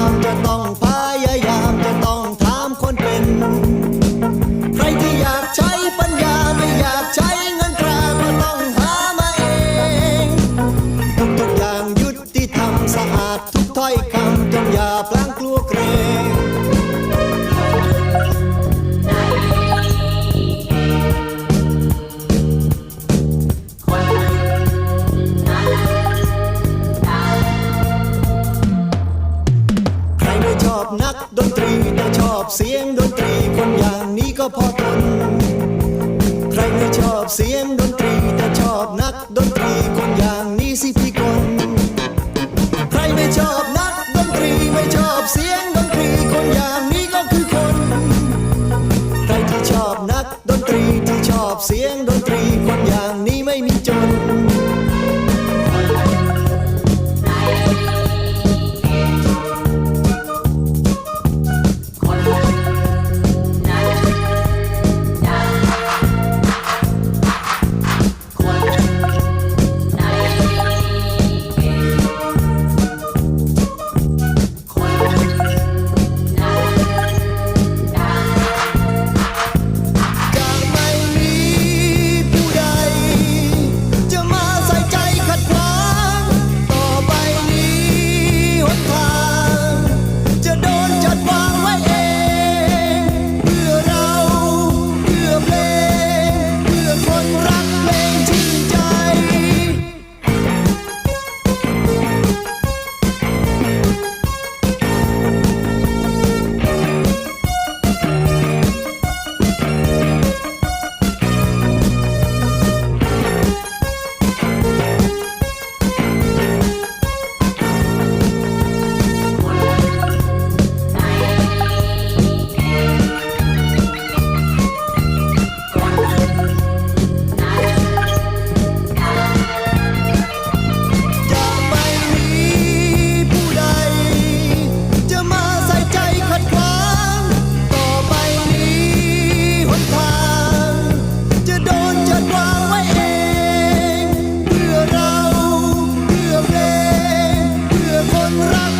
ามก็ต้องไป อนักดนตรีแต่ชอบเสียงดนตรีคนอย่างนี้ก็พอทนใครไม่ชอบเสียงดนตรีแต่ชอบนักดนตรีคนอย่างนี้สิพี่กนใครไม่ชอบนักดนตรีไม่ชอบเสียงดนตรีคนอย่างนี้ก็คือคน ใครที่ชอบนักดนตรีที่ชอบเสียงดนตรี love.